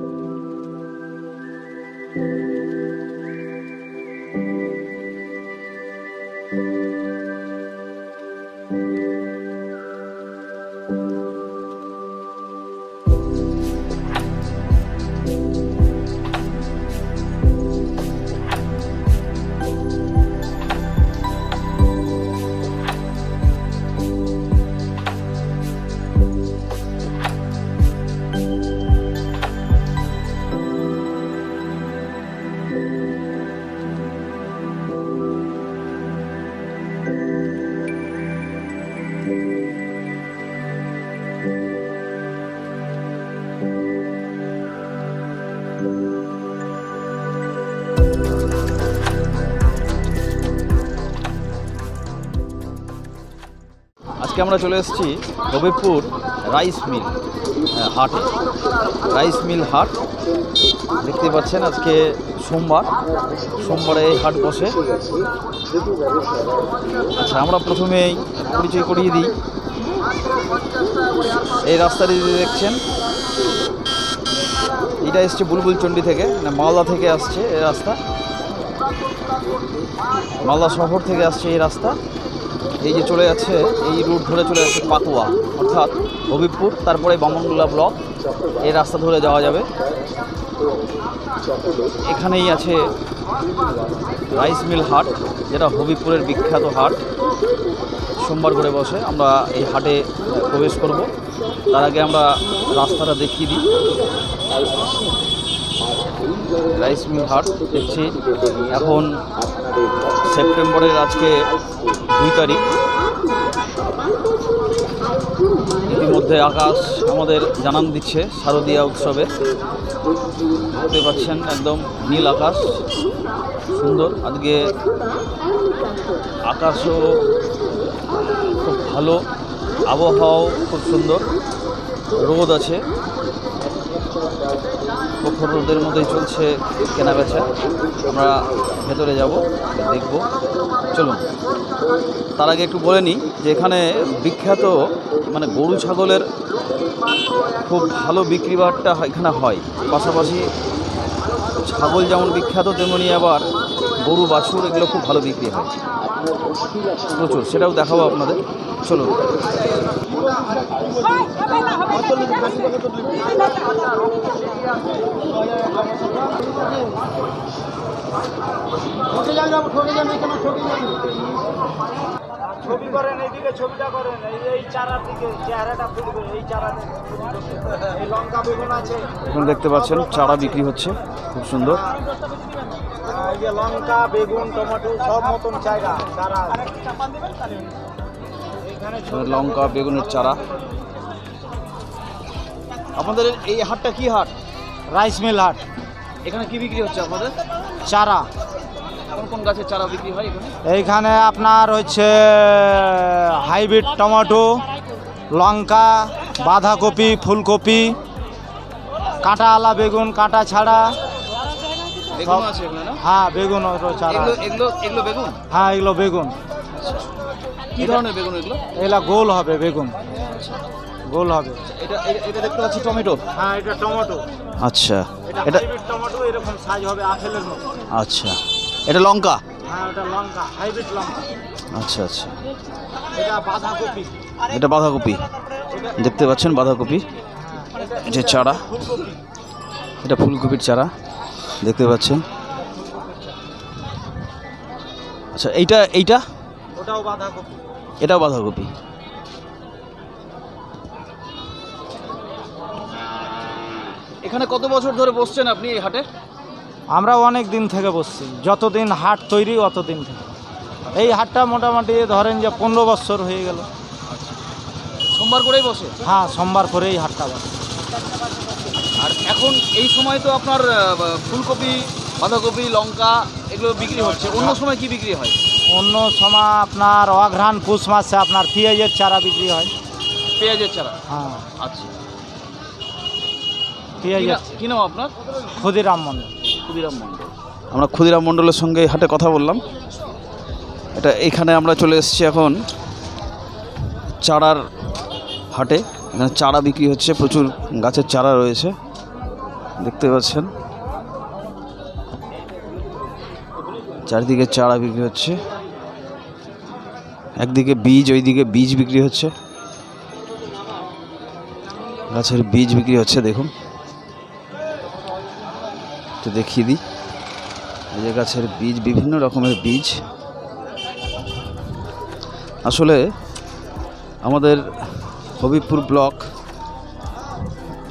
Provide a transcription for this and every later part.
thank you আজকে আমরা চলে এসেছি হবিবপুর রাইস মিল হাটে রাইস মিল হাট, দেখতে পাচ্ছেন আজকে সোমবার। সোমবারে এই হাট বসে। আচ্ছা আমরা প্রথমেই পরিচয় করিয়ে দিই। এই রাস্তাটি দেখছেন, এটা এসছে বুলবুল চণ্ডী থেকে মানে মালদা থেকে আসছে এই রাস্তা। মালদা শহর থেকে আসছে এই রাস্তা। এই যে চলে যাচ্ছে, এই রুট ধরে চলে যাচ্ছে পাতুয়া, অর্থাৎ হবিবপুর, তারপরে বামনগোলা ব্লক এই রাস্তা ধরে যাওয়া যাবে। এখানেই আছে রাইস মিল হাট, যেটা হবিবপুরের বিখ্যাত হাট। সোমবার করে বসে আমরা এই হাটে প্রবেশ করব। তার আগে আমরা রাস্তাটা দেখিয়ে দিই। রাইস মিল হাট দেখছি। এখন সেপ্টেম্বরের আজকে দুই তারিখ। ইতিমধ্যে আকাশ আমাদের জানান দিচ্ছে শারদীয়া উৎসবে। দেখতে পাচ্ছেন একদম নীল আকাশ, সুন্দর। আজকে আকাশও খুব ভালো, আবহাওয়াও খুব সুন্দর, রোদ আছে। প্রখর রোদের মধ্যেই চলছে কেনা বেচা আমরা ভেতরে যাব, দেখব। চলুন। তার আগে একটু বলে নিই যে এখানে বিখ্যাত মানে গরু ছাগলের খুব ভালো বিক্রি বাট্টা এখানে হয়। পাশাপাশি ছাগল যেমন বিখ্যাত, তেমনি আবার গরু, বাছুর এগুলো খুব ভালো বিক্রি হয়। প্রচুর, সেটাও দেখাবো আপনাদের। চলুন। ছবি করেন এইদিকে ছবিটা করেন এই এই চারার দিকে চেহারাটা ফুটবে এই চারাতে এই লঙ্কা বেগুন আছে। এখন দেখতে পাচ্ছেন চারা বিক্রি হচ্ছে খুব সুন্দর। এই যে লঙ্কা বেগুন টমেটো সব মতন চাইরা চারা লঙ্কা বেগুনের চারা। আপনাদের এই হাটটা কি হাট? রাইস মিল হাট। এখানে কি বিক্রি হচ্ছে আপনাদের? চারা। কোন কোন গাছের চারা বিক্রি হয় এখানে? এইখানে আপনার হচ্ছে হাইব্রিড টমেটো লঙ্কা বাঁধাকপি ফুলকপি কাঁটা আলা বেগুন কাঁটা ছাড়া। বেগুন আছে এখানে না? হ্যাঁ বেগুন চারা এগুলো এগুলো এগুলো বেগুন? হ্যাঁ এগুলো বেগুন। কি ধরনের বেগুন এগুলো? এগুলা গোল হবে বেগুন। গোল হবে। এটা- এটা দেখতে পাচ্ছি টমেটো। হ্যাঁ এটা টমেটো। আচ্ছা। এটা হাইব্রিড টমেটো এরকম সাইজ হবে আপেলের মতো। আচ্ছা। এটা লঙ্কা? হ্যাঁ এটা লঙ্কা হাইব্রিড লঙ্কা। আচ্ছা আচ্ছা। এটা বাঁধাকপি। এটা বাঁধাকপি। দেখতে পাচ্ছেন বাঁধাকপি? এটা চারা। এটা ফুলকপির চারা। দেখতে পাচ্ছেন। আচ্ছা এইটা এইটা? ওটাও বাঁধাকপি। এটাও বাঁধাকপি। এখানে কত বছর ধরে বসছেন আপনি এই হাটে? আমরা অনেক দিন থেকে বসছি। যতদিন হাট তৈরি অতদিন থেকে। এই হাটটা মোটামুটি ধরেন যে পনেরো বছর হয়ে গেল। সোমবার করেই বসে? হ্যাঁ সোমবার করে এই হাটটা বসে। আর এখন এই সময় তো আপনার আহ, ফুলকপি বাঁধাকপি লঙ্কা এগুলো বিক্রি হচ্ছে। অন্য সময় কি বিক্রি হয়? অন্য সময় আপনার অঘ্রাণ পুষ মাসে আপনার পেঁয়াজের চারা বিক্রি হয়। পেঁয়াজের চারা? হ্যাঁ। আচ্ছা। কি পেঁয়াজের কি নাম আপনার? ক্ষুদিরাম মন্ডল ক্ষুদিরাম মণ্ডল। আমরা ক্ষুদিরাম মণ্ডলের সঙ্গে হাটে কথা বললাম। এটা এখানে আমরা চলে এসেছি এখন চারার হাটে। এখানে চারা বিক্রি হচ্ছে প্রচুর গাছের চারা রয়েছে। দেখতে পাচ্ছেন। চারিদিকে চারা বিক্রি হচ্ছে। একদিকে বীজ ওইদিকে বীজ বিক্রি হচ্ছে। গাছের বীজ বিক্রি হচ্ছে দেখুন। একটু দেখিয়ে দিই। এই যে গাছের বীজ, বিভিন্ন রকমের বীজ। আসলে আমাদের হবিবপুর ব্লক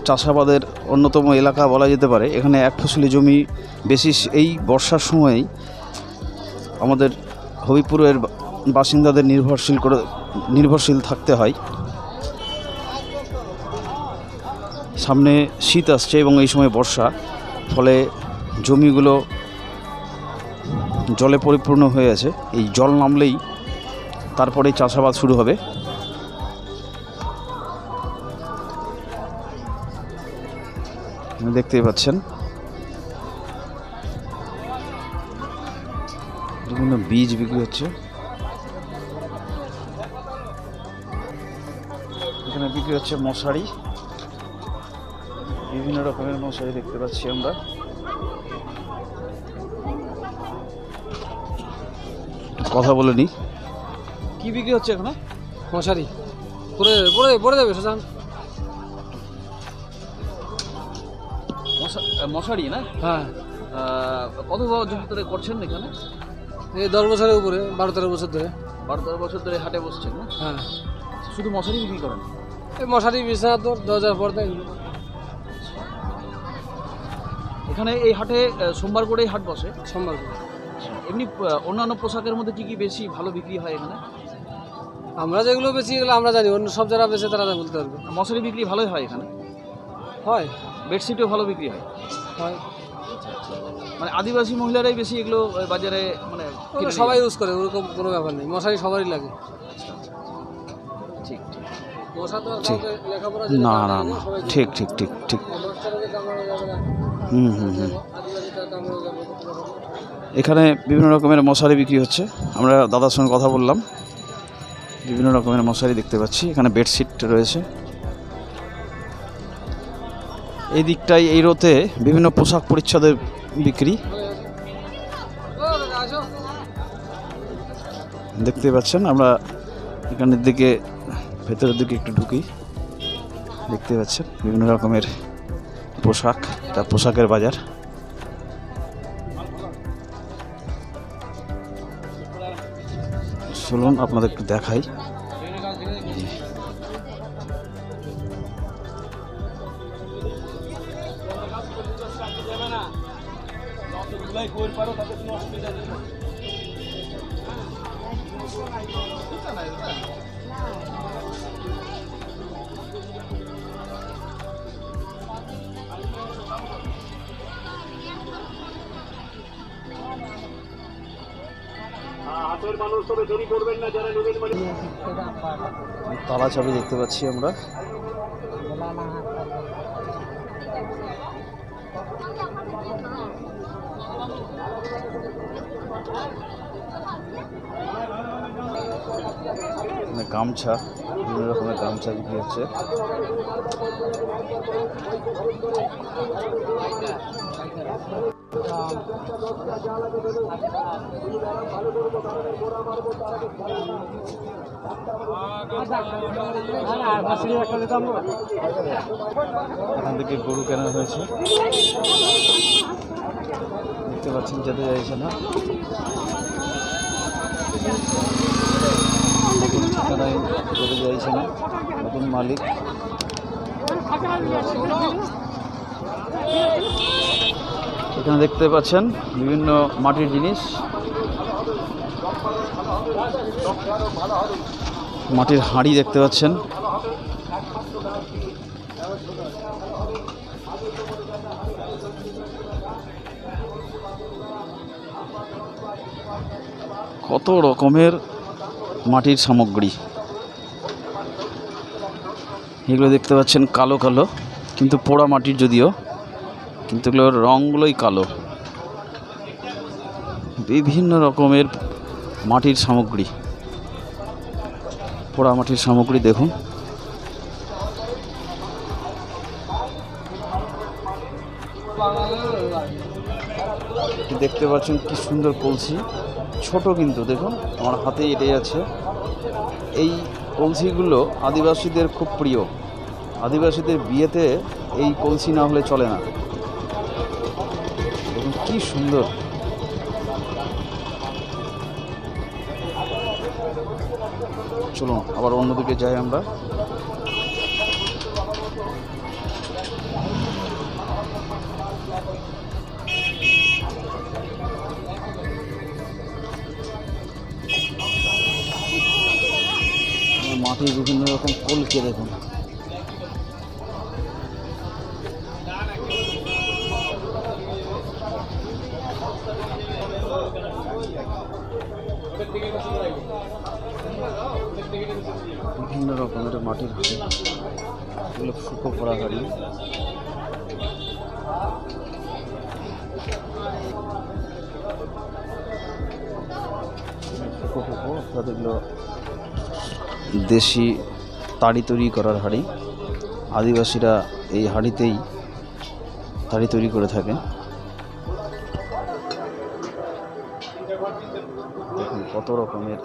চাষাবাদের অন্যতম এলাকা বলা যেতে পারে। এখানে এক ফসলি জমি বেশি এই বর্ষার সময়েই আমাদের হবিপুরের বাসিন্দাদের নির্ভরশীল করে, নির্ভরশীল থাকতে হয়। সামনে শীত আসছে এবং এই সময় বর্ষা। ফলে জমিগুলো জলে পরিপূর্ণ হয়ে আছে। এই জল নামলেই তারপরেই চাষাবাদ শুরু হবে। দেখতেই পাচ্ছেন। বিভিন্ন বীজ বিক্রি হচ্ছে। এখানে বিক্রি হচ্ছে মশারি। বিভিন্ন রকমের মশারি দেখতে পাচ্ছি আমরা। কথা বলে নি। কি বিক্রি হচ্ছে এখানে? মশারি। পরে পরে পরে যাবে সুজান মশা- মশারি না? হ্যাঁ। কত বছর ধরে করছেন এখানে? এই দশ বছরের উপরে বারো তেরো বছর ধরে। বারো তেরো বছর ধরে হাটে বসছেন না? হ্যাঁ। শুধু মশারি বিক্রি করেন? এই মশারি বিছানা তোর দশ হাজার পর দেয় এখানে এই হাটে সোমবার করেই হাট বসে? সোমবার করে। এমনি অন্যান্য পোশাকের মধ্যে কি কি বেশি ভালো বিক্রি হয় এখানে? আমরা যেগুলো বেশি এগুলো আমরা জানি অন্য সব যারা বেশি তারা বলতে পারবে। মশারি বিক্রি ভালোই হয় এখানে? হয়। বেডশিটও ভালো বিক্রি হয়? হয়। মানে আদিবাসী মহিলারাই বেশি এগুলো বাজারে মানে সবাই ইউজ করে ওরকম কোনো ব্যাপার নেই। মশারি সবারই লাগে। ঠিক ঠিক। ঠিক। না না না। ঠিক ঠিক ঠিক ঠিক। এখানে বিভিন্ন রকমের মশারি বিক্রি হচ্ছে। আমরা দাদার সঙ্গে কথা বললাম। বিভিন্ন রকমের মশারি দেখতে পাচ্ছি। এখানে বেডশিট রয়েছে। এই দিকটাই এই রোতে বিভিন্ন পোশাক পরিচ্ছদের বিক্রি। দেখতে পাচ্ছেন, আমরা এখানের দিকে, ভেতরের দিকে একটু ঢুকি। দেখতে পাচ্ছেন, বিভিন্ন রকমের পোশাক। এটা পোশাকের বাজার। চলুন আপনাদের একটু দেখাই। তালা চাবি দেখতে পাচ্ছি আমরা। গামছা বিভিন্ন রকমের গামছা বিক্রি হচ্ছে। এখান থেকে গরু কেনা হয়েছে। দেখতে পাচ্ছেন যেতে চাইছে না ঠিকানায় যেতে না নতুন মালিক। এখানে দেখতে পাচ্ছেন বিভিন্ন মাটির জিনিস। মাটির হাঁড়ি দেখতে পাচ্ছেন। কত রকমের মাটির সামগ্রী। এগুলো দেখতে পাচ্ছেন কালো কালো, কিন্তু পোড়া মাটির যদিও। কিন্তু এগুলোর রঙগুলোই কালো। বিভিন্ন রকমের মাটির সামগ্রী। পোড়া মাটির সামগ্রী দেখুন। দেখতে পাচ্ছেন কি সুন্দর কলসি। ছোট কিন্তু, দেখুন, আমার হাতে এটাই আছে। এই কলসিগুলো আদিবাসীদের খুব প্রিয়। আদিবাসীদের বিয়েতে এই কলসি না হলে চলে না। কি সুন্দর। চলুন আবার অন্যদিকে যাই আমরা। মাটির বিভিন্ন রকম কলকে দেখুন। এগুলো ফুকো করা হাড়ি ফুকো ফুকো অর্থাৎ এগুলো দেশি তাড়ি তৈরি করার হাঁড়ি। আদিবাসীরা এই হাঁড়িতেই তাড়ি তৈরি করে থাকে। কত রকমের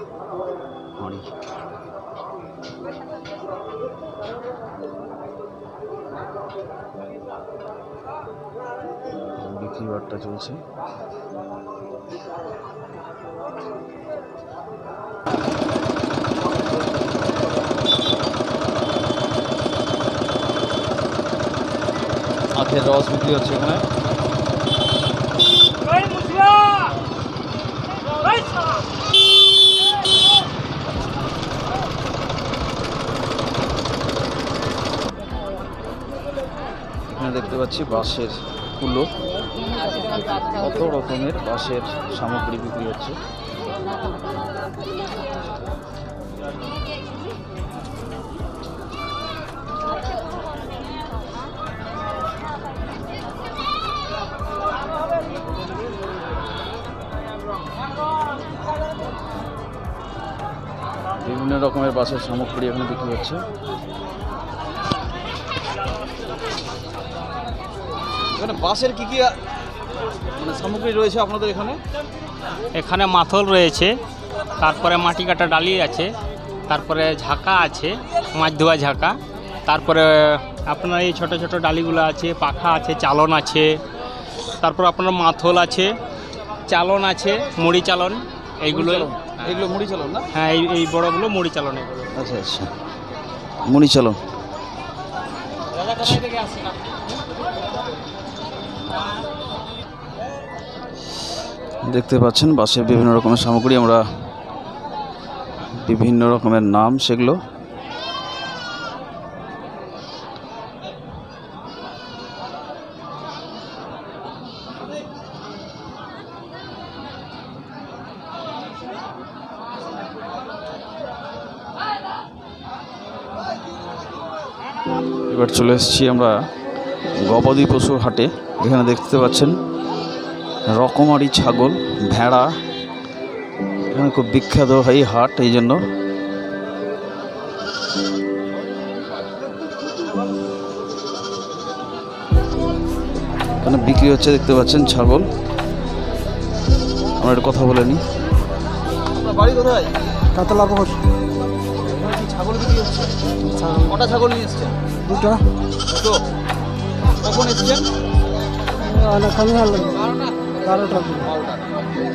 বাট্টা চলছে। আখের রস বিক্রি হচ্ছে এখানে। এখানে দেখতে পাচ্ছি বাঁশের কুলো। কত রকমের বাঁশের সামগ্রী বিক্রি হচ্ছে? বিভিন্ন রকমের বাঁশের সামগ্রী এখানে বিক্রি হচ্ছে। এখানে বাঁশের কি কি মানে সামগ্রী রয়েছে আপনাদের এখানে? এখানে মাথল রয়েছে তারপরে মাটি কাটা ডালি আছে তারপরে ঝাঁকা আছে মাছ ধোয়া ঝাঁকা তারপরে আপনার এই ছোট ছোট ডালিগুলো আছে পাখা আছে চালন আছে তারপর আপনার মাথল আছে চালন আছে মুড়ি চালন এইগুলো। এগুলো মুড়ি চালন না? হ্যাঁ এই এই বড়গুলো মুড়ি চালন এগুলো। আচ্ছা আচ্ছা। মুড়ি চালন। দেখতে পাচ্ছেন, বাসের বিভিন্ন রকমের সামগ্রী, আমরা বিভিন্ন রকমের নাম সেগুলো। এবার চলে এসেছি আমরা গবাদি পশুর হাটে। এখানে দেখতে পাচ্ছেন রকমারি ছাগল ভেড়া এখানে খুব বিখ্যাত হয় হাট এই জন্য। এখানে বিক্রি হচ্ছে দেখতে পাচ্ছেন ছাগল। আমরা একটু কথা বলে নিই। বাড়ি কোথায়? কাতলা পোষ। ছাগল বিক্রি হচ্ছে? কটা ছাগল নিয়ে এসছেন? দুটো। কখন এসছেন? হলো বারোটা।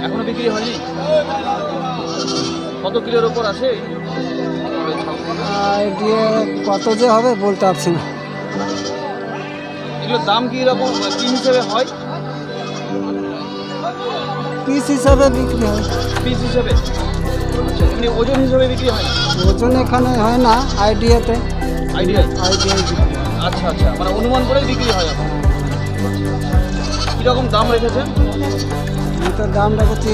এখনও বিক্রি হয়নি? কত কিলোর ওপর ছাগল? দিয়ে কত যে হবে বলতে পারছি না। এগুলোর দাম কি রকম কি হিসেবে হয়? পিস হিসাবে বিক্রি হয়। পিস হিসেবে? আচ্ছা এমনি ওজন হিসেবে বিক্রি হয় ওজন এখানে হয় না আইডিয়াতে। আইডিয়ায়? আইডিয়ায় আচ্ছা আচ্ছা মানে অনুমান করেই বিক্রি হয় এখন। কীরকম দাম রেখেছেন? তো দাম রেখেছি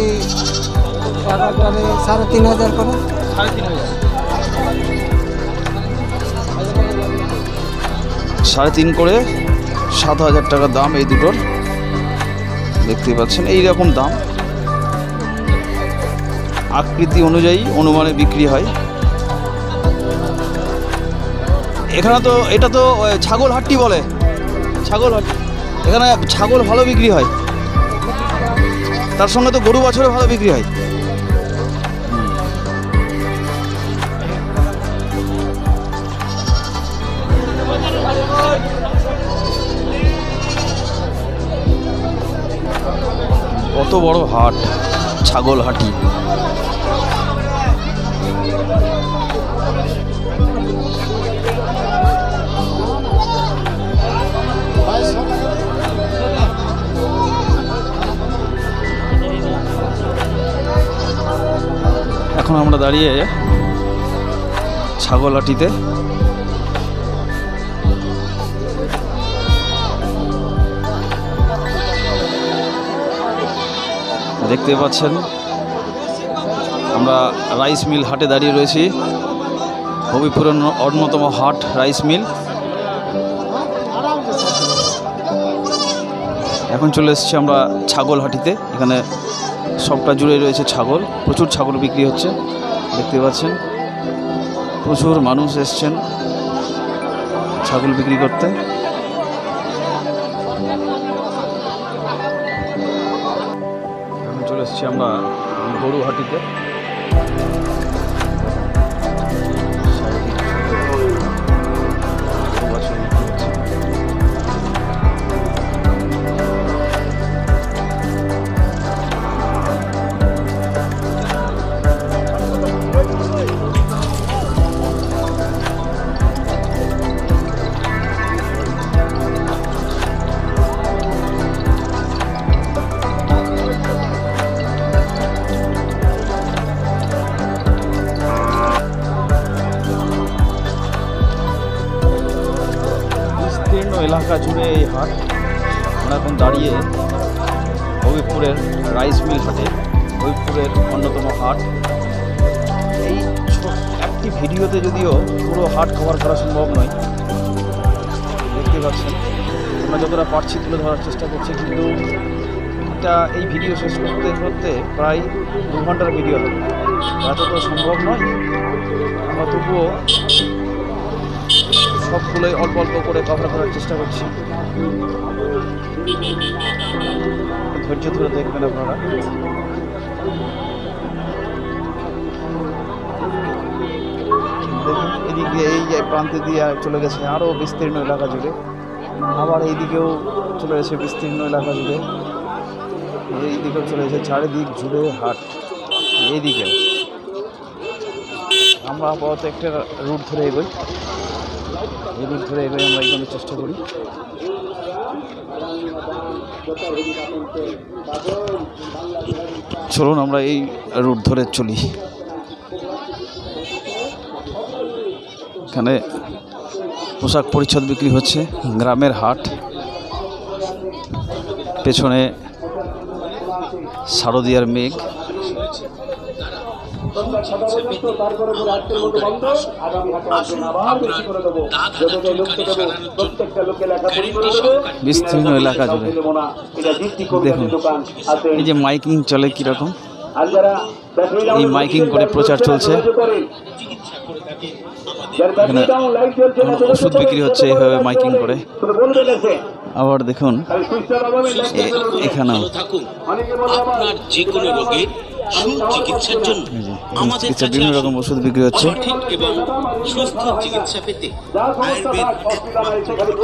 সাড়ে তিন হাজার করে। সাড়ে তিন হাজার সাড়ে তিন করে সাত হাজার টাকা দাম এই দুটোর। দেখতে পাচ্ছেন এই রকম দাম। আকৃতি অনুযায়ী অনুমানে বিক্রি হয়। এখানে তো এটা তো ছাগল হাট্টি বলে। ছাগল হাট এখানে ছাগল ভালো বিক্রি হয়। তার সঙ্গে তো গরু বাছুরও ভালো বিক্রি হয়। কত বড় হাট, ছাগল হাটি। এখন আমরা দাঁড়িয়ে ছাগলাটিতে দেখতে পাচ্ছেন, আমরা রাইস মিল হাটে দাঁড়িয়ে রয়েছি। হবিপুরের অন্যতম হাট, রাইস মিল। এখন চলে এসেছি আমরা ছাগল হাটিতে এখানে সবটা জুড়ে রয়েছে ছাগল। প্রচুর ছাগল বিক্রি হচ্ছে, দেখতে পাচ্ছেন। প্রচুর মানুষ এসছেন ছাগল বিক্রি করতে। চলে এসছি আমরা গরু দাঁড়িয়ে হবিপুরের রাইস মিল হাটে হবিপুরের অন্যতম হাট। এই একটি ভিডিওতে যদিও পুরো হাট কভার করা সম্ভব নয়, দেখতে পাচ্ছেন। আমরা যতটা পারছি তুলে ধরার চেষ্টা করছি, কিন্তু এটা এই ভিডিও শেষ করতে করতে প্রায় দু ঘণ্টার ভিডিও হবে। এত তো সম্ভব নয়, আমরা তবুও সবগুলোই অল্প অল্প করে কভার করার চেষ্টা করছি। ধৈর্য ধরে দেখবেন আপনারা। এদিক দিয়ে এই যে প্রান্তে দিয়ে চলে গেছে আরও বিস্তীর্ণ এলাকা জুড়ে। আবার এইদিকেও চলে গেছে বিস্তীর্ণ এলাকা জুড়ে। এই দিকেও চলে গেছে চারিদিক জুড়ে হাট। এইদিকে। আমরা আপাতত একটা রুট ধরে এগোই। এই রুট ধরে এগোই আমরা এগোনোর চেষ্টা করি। চলুন আমরা এই রুট ধরে চলি। এখানে পোশাক পরিচ্ছদ বিক্রি হচ্ছে, গ্রামের হাট। পেছনে শারদিয়ার মেঘ। বিস্তীর্ণ এলাকা জুড়ে। দেখুন এই যে মাইকিং চলে কীরকম? এই মাইকিং করে প্রচার চলছে। ওষুধ বিক্রি হচ্ছে এইভাবে মাইকিং করে। আবার দেখুন এখানেও আপনার যে কোনো রোগের সুচিকিৎসার জন্য আমাদের কাছে বিভিন্ন রকম ওষুধ বিক্রি হচ্ছে। সঠিক এবং সুস্থ চিকিৎসা পেতে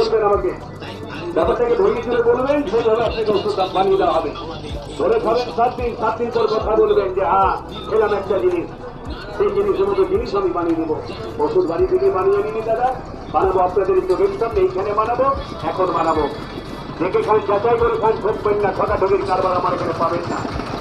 আয়ুর্বেদ ব্যাপারটাকে ধরিয়ে ধরে বলবেন সেইভাবে আপনাকে ওষুধ বানিয়ে দেওয়া হবে। ধরে খাবেন সাত দিন সাত দিন পর কথা বলবেন যে হ্যাঁ খেলাম একটা জিনিস। সেই জিনিসের মতো জিনিস আমি বানিয়ে দেবো। ওষুধ বাড়ি থেকে বানিয়ে নিনি দাদা বানাবো আপনাদের চোখের সামনে এইখানে বানাবো এখন বানাবো। দেখে খান যাচাই করে খান ঠকবেন না ছটা ঠকের কারবার আমার এখানে পাবেন না।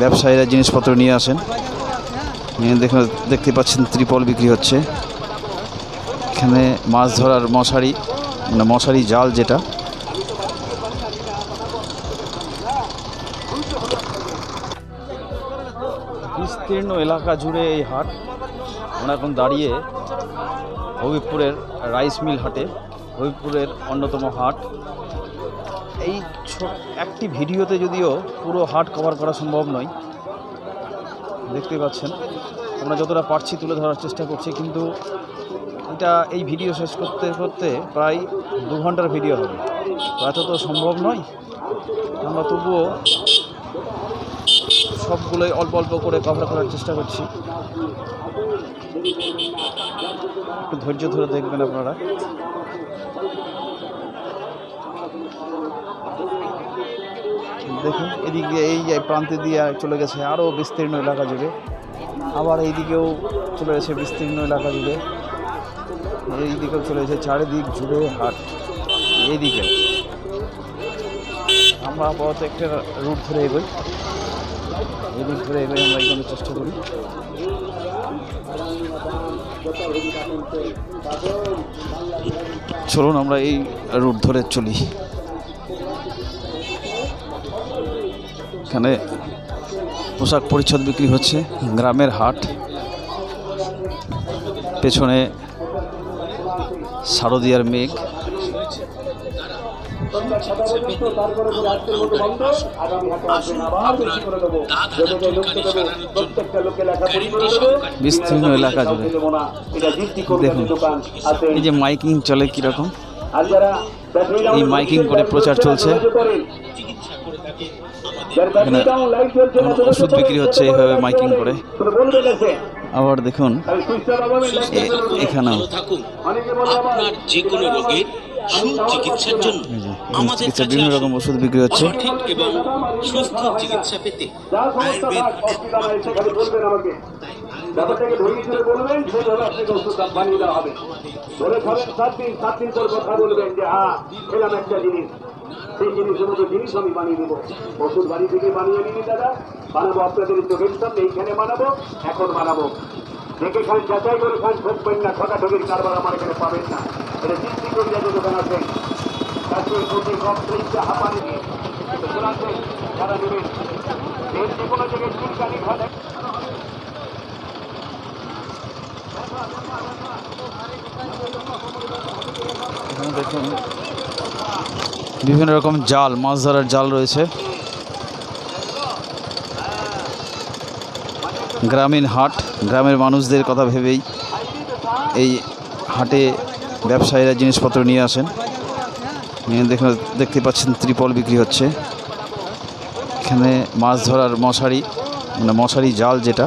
ব্যবসায়ীরা জিনিসপত্র নিয়ে আসেন। দেখুন, দেখতে পাচ্ছেন ত্রিপল বিক্রি হচ্ছে। এখানে মাছ ধরার মশারি মানে মশারি জাল যেটা। বিস্তীর্ণ এলাকা জুড়ে এই হাট। আমরা এখন দাঁড়িয়ে হবিবপুরের রাইস মিল হাটে। হবিবপুরের অন্যতম হাট। এই একটি ভিডিওতে যদিও পুরো হাট কভার করা সম্ভব নয়। দেখতে পাচ্ছেন, আমরা যতটা পারছি তুলে ধরার চেষ্টা করছি, কিন্তু এটা এই ভিডিও শেষ করতে করতে প্রায় দু ঘণ্টার ভিডিও হবে। এত তো সম্ভব নয়। আমরা তবুও সবগুলোই অল্প অল্প করে কভার করার চেষ্টা করছি। একটু ধৈর্য ধরে দেখবেন আপনারা। দেখুন, এদিকে এই যে প্রান্তে দিয়ে চলে গেছে আরও বিস্তীর্ণ এলাকা জুড়ে। আবার এইদিকেও চলে গেছে বিস্তীর্ণ এলাকা জুড়ে। এই দিকেও চলে গেছে চারিদিক জুড়ে হাট। এইদিকে। আমরা আপাতত একটা রুট ধরে এগোই। এই রুট ধরে এগোই আমরা এগোনোর চেষ্টা করি। চলুন আমরা এই রুট ধরে চলি। এখানে পোশাক পরিচ্ছদ বিক্রি হচ্ছে, গ্রামের হাট পেছনে শারদিয়ার মেঘ বিস্তীর্ণ এলাকা জুড়ে দেখুন। এই যে মাইকিং চলে কীরকম এই মাইকিং করে প্রচার চলছে। এখানে ওষুধ বিক্রি হচ্ছে এইভাবে মাইকিং করে। আবার দেখুন এখানেও। আপনার যে কোনো রোগের সুচিকিৎসার জন্য আমাদের বিভিন্ন রকম ওষুধ বিক্রি হচ্ছে। সঠিক এবং সুস্থ চিকিৎসা পেতে আয়ুর্বেদ ব্যাপারটাকে ধরিয়ে ধরে বলবেন সেইভাবে আপনাকে ওষুধ বানিয়ে দেওয়া হবে। ধরে সাত দিন সাত দিন পর কথা বলবেন যে হ্যাঁ খেলাম একটা জিনিস। সেই জিনিসের মতো জিনিস আমি বানিয়ে দেবো। ওষুধ বাড়ি থেকে বানিয়ে নিনি, দাদা। বানাবো আপনাদের চোখের সামনে এইখানে বানাবো, এখন বানাবো। দেখে খান যাচাই করে খান ঠকবেন না ঠকাঠকির কারবার আমার এখানে পাবেন না। এটা চিন্তি করে যাতে দোকান আছেন যে কোনো জায়গায় দেখুন বিভিন্ন রকম জাল, মাছ ধরার জাল রয়েছে। গ্রামীণ হাট, গ্রামের মানুষদের কথা ভেবেই এই হাটে ব্যবসায়ীরা জিনিসপত্র নিয়ে আসেন। দেখুন, দেখতে পাচ্ছেন ত্রিপল বিক্রি হচ্ছে। এখানে মাছ ধরার মশারি মানে মশারি জাল যেটা